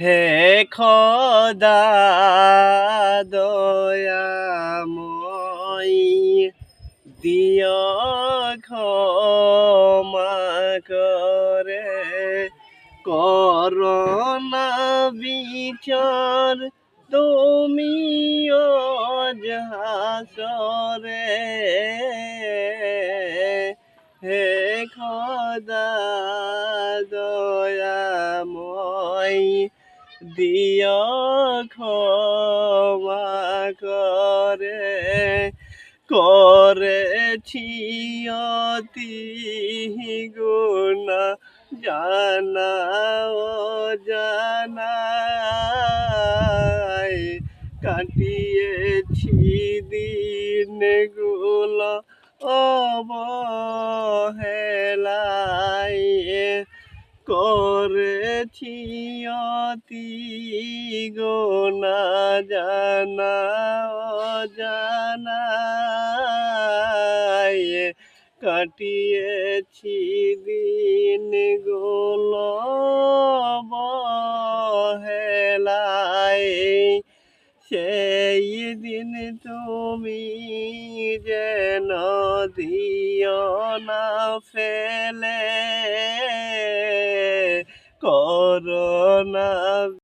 হে খোদা দয়াময় দিয় ক্ষমা করে। করোনা বিচার তুমি হাসরে। হে খোদা দয়াময় দিয় ক্ষমা করে করেছি অতি গুণা জানা ও জানাই। কাটিয়েছি দিনগুলো অবহেলায় করেছি অতি গোনা জানা জানাই কাটিয়েছি দিনগুলো বহেলায় সেই দিন তুমি যেন দিও না ফেলে। করোনা